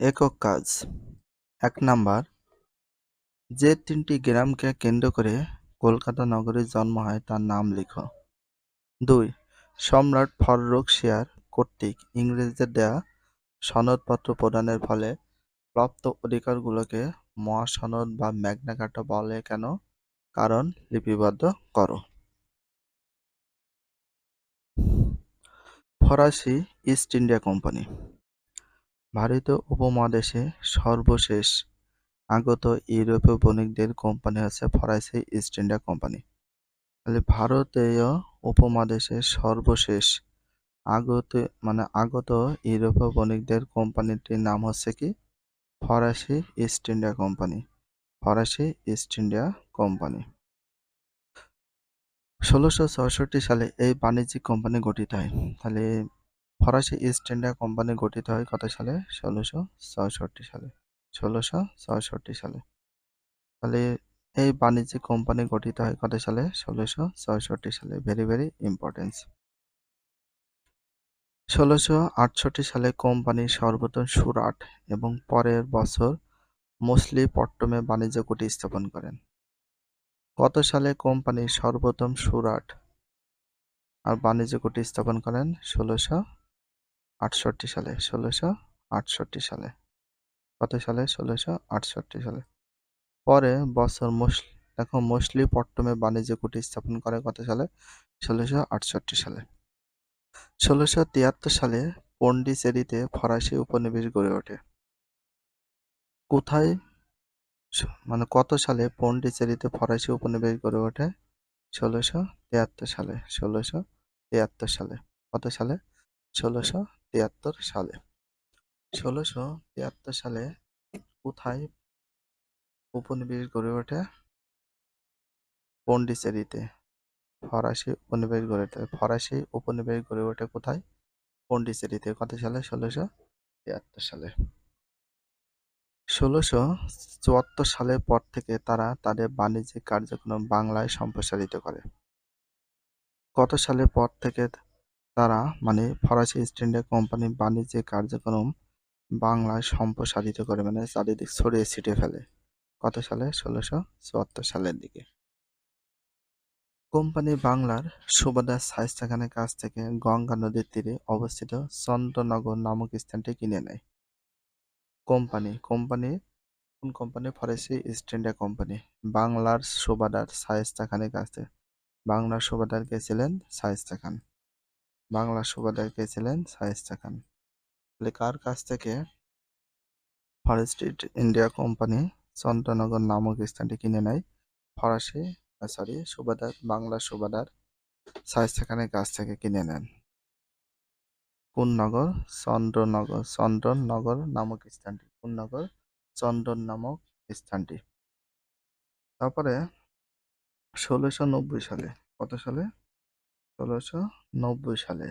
একক কাজ। এক নাম্বার, যে তিনটি গ্রামকে কেন্দ্র করে কলকাতা নগরীর জন্ম হয় তার নাম লিখো। দুই, সম্রাট ফররুখ শিয়ার কর্তৃক ইংরেজদের দেয়া সনদপত্র প্রদানের ফলে প্রাপ্ত অধিকারগুলোকে মহাসনদ বা ম্যাগনা কার্টা বলে কেন? কারণ লিপিবদ্ধ করো। ফরাসি ইস্ট ইন্ডিয়া কোম্পানি। ভারতীয় উপমহাদেশে সর্বশেষ আগত ইউরোপীয় বণিকদের কোম্পানি হচ্ছে ফরাসি ইস্ট ইন্ডিয়া কোম্পানি। তাহলে ভারতীয় উপমহাদেশে সর্বশেষ আগত মানে আগত ইউরোপীয় বণিকদের কোম্পানিটির নাম হচ্ছে কি? ফরাসি ইস্ট ইন্ডিয়া কোম্পানি। ফরাসি ইস্ট ইন্ডিয়া কোম্পানি। ষোলোশো সালে এই বাণিজ্যিক কোম্পানি গঠিত হয়। তাহলে ফরাসি ইস্ট ইন্ডিয়া কোম্পানি গঠিত হয় কত সালে? ষোলোশো ছষট্টি সালে। ষোলোশো ছষট্টি সালে। তাহলে এই বাণিজ্যিক কোম্পানি গঠিত হয় কত সালে? ষোলোশো ছষট্টি সালে। ভেরি ভেরি ইম্পর্টেন্স ষোলোশো আটষট্টি সালে কোম্পানি সর্বপ্রথম সুরাট এবং পরের বছর মছলিপট্টমে বাণিজ্য কুটি স্থাপন করেন। কত সালে কোম্পানি সর্বপ্রথম সুরাট আর বাণিজ্য কুটি স্থাপন করেন? ষোলোশো আটষট্টি সালে, ষোলোশো আটষট্টি সালে। কত সালে? ষোলোশো আটষট্টি সালে। পরে বছর মুসলি দেখো মছলিপট্টমে বাণিজ্য কুটি স্থাপন করে কত সালে? ষোলোশো আটষট্টি সালে। ষোলোশো তিয়াত্তর সালে পন্ডিচেরিতে ফরাসি উপনিবেশ গড়ে ওঠে। কোথায়? মানে কত সালে পন্ডিচেরিতে ফরাসি উপনিবেশ গড়ে ওঠে? ষোলোশো তিয়াত্তর সালে, ষোলোশো তিয়াত্তর সালে। কত সালে? ষোলোশো তিয়াত্তর সালে। ষোলোশো তিয়াত্তর সালে কোথায় উপনিবেশ গড়ে ওঠে? পন্ডিচেরিতে। ফরাসি উপনিবেশ গড়ে ওঠে। ফরাসি উপনিবেশ গড়ে ওঠে কোথায়? পন্ডিচেরিতে। কত সালে? ষোলোশো তিয়াত্তর সালে। ষোলোশো চুয়াত্তর সালের পর থেকে তারা তাদের বাণিজ্যিক কার্যক্রম বাংলায় সম্প্রসারিত করে। কত সালের পর থেকে তারা মানে ফরাসি ইস্ট ইন্ডিয়া কোম্পানি বাণিজ্যিক কার্যক্রম বাংলায় সম্প্রসারিত করে মানে চারিদিক ছড়িয়ে ছিটে ফেলে। কত সালে? ষোলোশো চুয়াত্তর সালের দিকে। কোম্পানি বাংলার সুবাদার শায়েস্তা খানের কাছ থেকে গঙ্গা নদীর তীরে অবস্থিত চন্দ্রনগর নামক স্থানটি কিনে নেয়। কোম্পানি কোম্পানি, কোন কোম্পানি? ফরাসি ইস্ট ইন্ডিয়া কোম্পানি। বাংলার সুবাদার শায়েস্তা খানের কাছ থেকে বাংলার সুবাদার কে ছিলেন খান বাংলার সুবাদার কে ছিলেন শায়েস্তা খান তাহলে কার কাছ থেকে ফরেস্ট ইন্ডিয়া কোম্পানি চন্দ্রনগর নামক স্থানটি কিনে নেয়? ফরাসি সরি সুবাদার বাংলার সুবাদার শায়েস্তা খানের কাছ থেকে কিনে নেন। কোন নগর চন্দ্রনগর নামক স্থানটি। কোন নগর চন্দন নামক স্থানটি। তারপরে ষোলোশো নব্বই সালে, কত সালে? ষোলোশো সালে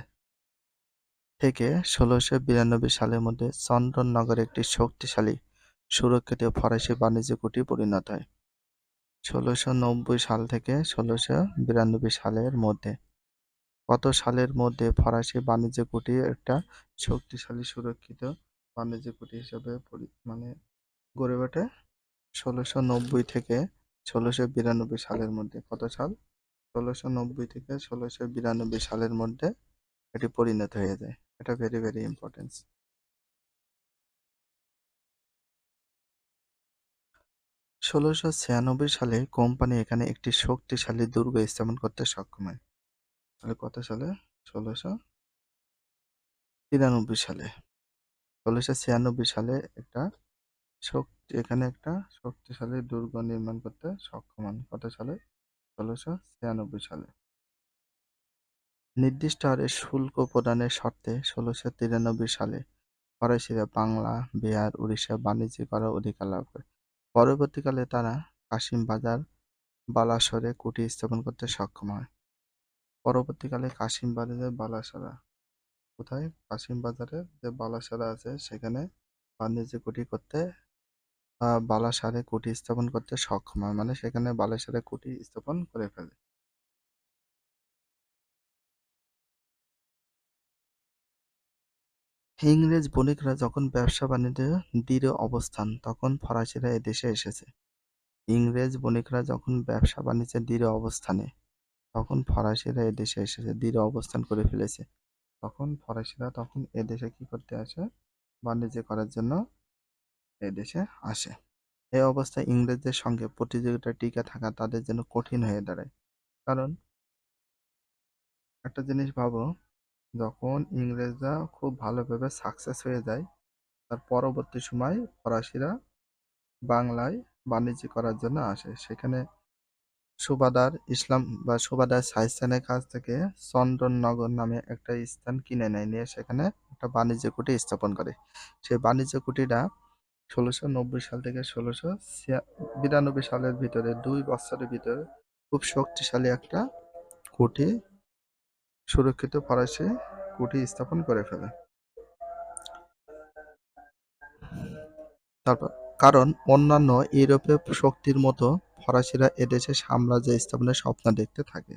থেকে ষোলোশো বিরানব্বই সালের মধ্যে চন্দননগর একটি শক্তিশালী, সুরক্ষিত ফরাসি বাণিজ্য কুটি পরিণত হয়। ষোলোশো সাল থেকে ষোলোশো বিরানব্বই সালের মধ্যে কত সালের মধ্যে ফরাসি বাণিজ্য কুটি একটা শক্তিশালী, সুরক্ষিত বাণিজ্য কুটি হিসেবে মানে গড়ে ওঠে? ষোলোশো থেকে ষোলোশো বিরানব্বই সালের মধ্যে কত সাল? ষোলোশো নব্বই থেকে ষোলোশো বিরানব্বই সালের মধ্যে এটি পরিণত হয়ে যায়। এটা ভেরি ভেরি ইম্পর্টেন্স ষোলোশো ছিয়ানব্বই সালে কোম্পানি এখানে একটি শক্তিশালী দুর্গ স্থাপন করতে সক্ষম হয়। তাহলে কত সালে? ষোলোশো তিরানব্বই সালে। ষোলোশো ছিয়ানব্বই সালে একটা শক্তি, এখানে একটা শক্তিশালী দুর্গ নির্মাণ করতে সক্ষম হন। কত সালে? ষোলোশো সালে। নির্দিষ্ট হারে শুল্ক প্রদানের শর্তে ষোলোশো তিরানব্বই সালে ফরাসিরা বাংলা, বিহার, উড়িষ্যা বাণিজ্য করার অধিকার লাভ করে। পরবর্তীকালে তারা কাশিম বাজার, বালাসরে কুটি স্থাপন করতে সক্ষম হয়। পরবর্তীকালে কাশিম বাজারের বালাসরা কোথায়? কাশিম বাজারে যে বালাসরা আছে, সেখানে বাণিজ্য কুটি করতে বালাসারে কুটি স্থাপন করতে সক্ষম হয় মানে সেখানে বালাসারে কুটি স্থাপন করে ফেলে ইংরেজ বণিকরা যখন ব্যবসা-বাণিজ্যে দৃঢ় অবস্থান, তখন ফরাসিরা এদেশে এসেছে। ইংরেজ বণিকরা যখন ব্যবসা-বাণিজ্যে দৃঢ় অবস্থানে, তখন ফরাসিরা এদেশে এসেছে। দৃঢ় অবস্থান করে ফেলেছে। তখন ফরাসিরা তখন এদেশে কি করতে আসে? বাণিজ্য করার জন্য এদেশে আসে। এই অবস্থায় ইংরেজদের সঙ্গে প্রতিযোগিতায় টিকে থাকা তাদের জন্য কঠিন হয়ে দাঁড়ায়। কারণ একটা জিনিস ভাবো, যখন ইংরেজরা খুব ভালোভাবে সাকসেস হয়ে যায়, তার পরবর্তী সময় ফরাসিরা বাংলায় বাণিজ্য করার জন্য আসে। সেখানে সুবাদার ইসলাম বা সুবাদার শায়েস্তানের কাছ থেকে চন্দননগর নামে একটা স্থান কিনে নেয়। নিয়ে সেখানে একটা বাণিজ্য কুটি স্থাপন করে। সেই বাণিজ্য কুঠিটা ষোলোশো নব্বই সাল থেকে ষোলোশো বিরানব্বই সালের ভিতরে, দুই বছরের ভিতরে খুব শক্তিশালী একটা কুঠি সুরক্ষিত ফরাসি কুঠি স্থাপন করে ফেলে। তারপর, কারণ অন্যান্য ইউরোপীয় শক্তির মতো ফরাসিরা এদেশে সাম্রাজ্য স্থাপনের স্বপ্ন দেখতে থাকে।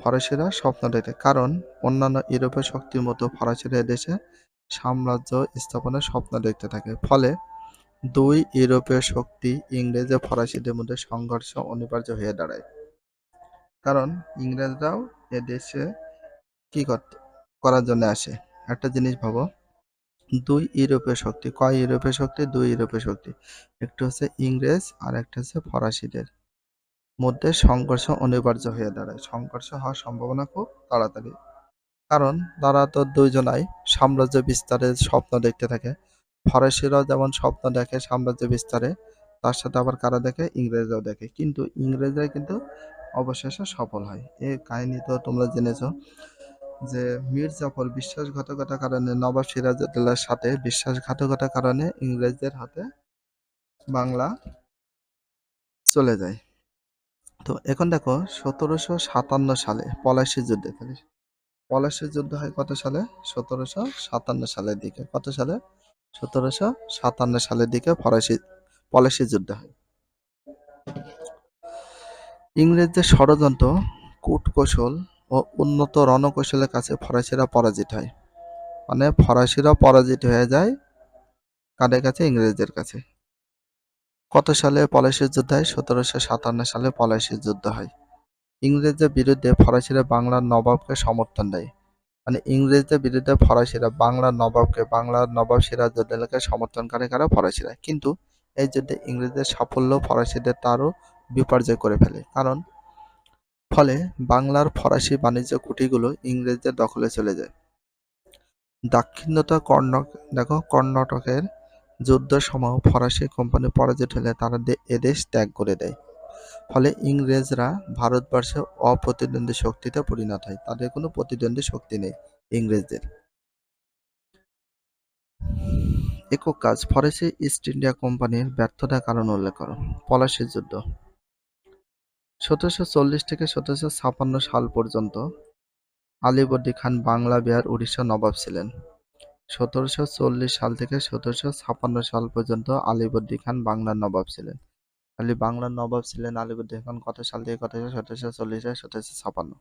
ফরাসিরা স্বপ্ন দেখে, কারণ অন্যান্য ইউরোপীয় শক্তির মতো ফরাসিরা এদেশে সাম্রাজ্য স্থাপনের স্বপ্ন দেখতে থাকে। ফলে দুই ইউরোপীয় শক্তি ইংরেজ ও ফরাসিদের মধ্যে সংঘর্ষ অনিবার্য হয়ে দাঁড়ায়। কারণ ইংরেজরাও এদেশে কি করতে করার জন্য আসে? একটা জিনিস ভাবো। দুই ইউরোপীয় শক্তি, কয় ইউরোপীয় শক্তি? দুই ইউরোপীয় শক্তি। একটা হচ্ছে ইংরেজ আর একটা হচ্ছে ফরাসিদের মধ্যে সংঘর্ষ অনিবার্য হয়ে দাঁড়ায়। সংঘর্ষ হওয়ার সম্ভাবনা খুব তাড়াতাড়ি। কারণ তারা তো দুইজনাই সাম্রাজ্য বিস্তারের স্বপ্ন দেখতে থাকে। ফরাসিরাও যেমন স্বপ্ন দেখে সাম্রাজ্য বিস্তারে, তার সাথে আবার কারা দেখে? ইংরেজরাও দেখে। কিন্তু ইংরেজরা কিন্তু অবশেষে সফল হয়। এই কাহিনী তো তোমরা জেনেছো যে মীর জাফর বিশ্বাসঘাতকতার কারণে নবাব সিরাজউদ্দৌলার সাথে বিশ্বাসঘাতকতার কারণে ইংরেজদের হাতে বাংলা চলে যায়। তো এখন দেখো সতেরোশো সাতান্ন সালে পলাশী যুদ্ধে পলাশী যুদ্ধ হয় কত সালে? সতেরোশো সাতান্ন সালের দিকে। কত সালে? সতেরোশো সাতান্ন সালের দিকে ফরাসি, পলাশী যুদ্ধ হয়। ইংরেজদের ষড়যন্ত্র, কূটকৌশল ও উন্নত রণকৌশলের কাছে ফরাসিরা পরাজিত হয়। মানে ফরাসিরা পরাজিত হয়ে যায় কাদের কাছে? ইংরেজদের কাছে। কত সালে পলাশীর যুদ্ধ হয়? সতেরোশো সাতান্ন সালে পলাশীর যুদ্ধ হয়। ইংরেজদের বিরুদ্ধে ফরাসিরা বাংলার নবাবকে সমর্থন দেয়। মানে ইংরেজদের বিরুদ্ধে ফরাসিরা বাংলার নবাবকে, বাংলার নবাব সিরাজউদ্দৌলাকে সমর্থন করে কারা ফরাসিরা। কিন্তু এই যুদ্ধে ইংরেজদের সাফল্য ফরাসিদের তারও বিপর্যয় করে ফেলে। কারণ, ফলে বাংলার ফরাসি বাণিজ্য কুটিগুলো ইংরেজদের দখলে চলে যায়। দাক্ষিণ্যতা কর্ণক, দেখো কর্ণাটকের যুদ্ধ সময় ফরাসি কোম্পানি পরাজিত হলে তারা এদেশ ত্যাগ করে দেয়। ফলে ইংরেজরা ভারতবর্ষে অপ্রতিদ্বন্দ্বী শক্তিতে পরিণত হয়। তাদের কোনো প্রতিদ্বন্দ্বী শক্তি নেই ইংরেজদের। একক কাজ, ফরাসি ইস্ট ইন্ডিয়া কোম্পানির ব্যর্থতার কারণ উল্লেখ করো। পলাশির যুদ্ধ। সতেরোশো চল্লিশ থেকে সতেরোশো ছাপান্ন সাল পর্যন্ত আলিবর্দী খান বাংলা, বিহার, উড়িষ্যা নবাব ছিলেন। সতেরোশো চল্লিশ সাল থেকে সতেরোশো ছাপান্ন সাল পর্যন্ত আলিবর্দী খান বাংলার নবাব ছিলেন। খালি বাংলার নবাব ছিলেন আলিবর্দী খান কত সাল থেকে কত সাল? সতেরোশো চল্লিশ সতেরোশো ছাপান্ন।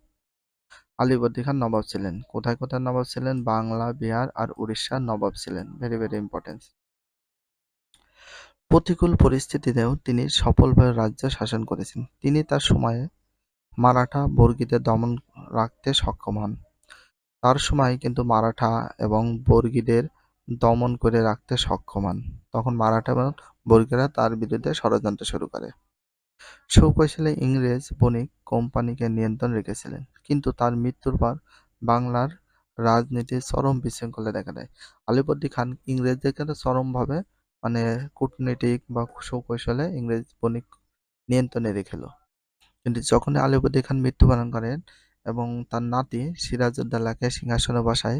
আলিবর্দী খান নবাব ছিলেন। কোথায় কোথায় নবাব ছিলেন? বাংলা, বিহার আর উড়িষ্যার নবাব ছিলেন। ভেরি ভেরি ইম্পর্টেন্ট প্রতিকূল পরিস্থিতিতেও তিনি সফলভাবে রাজ্য শাসন করেছেন। তিনি তার সময়ে মারাঠা বর্গীদের দমন রাখতে সক্ষম হন। তার সময় কিন্তু মারাঠা এবং বর্গীদের দমন করে রাখতে সক্ষম হন। তখন মারাঠা বর্গীরা তার বিরুদ্ধে ষড়যন্ত্র শুরু করে। সুকৌশলে ইংরেজ বণিক কোম্পানিকে নিয়ন্ত্রণ রেখেছিলেন, কিন্তু তার মৃত্যুর পর বাংলার রাজনীতির চরম বিশৃঙ্খলা দেখা দেয়। আলিবর্দী খান ইংরেজদেরকে চরমভাবে মানে কূটনীতিক বা সুকৌশলে ইংরেজ বণিক নিয়ন্ত্রণে রেখেল? কিন্তু যখন আলিবর্দী খান মৃত্যুবরণ করেন এবং তার নাতি সিরাজউদ্দৌলাকে সিংহাসনে বসায়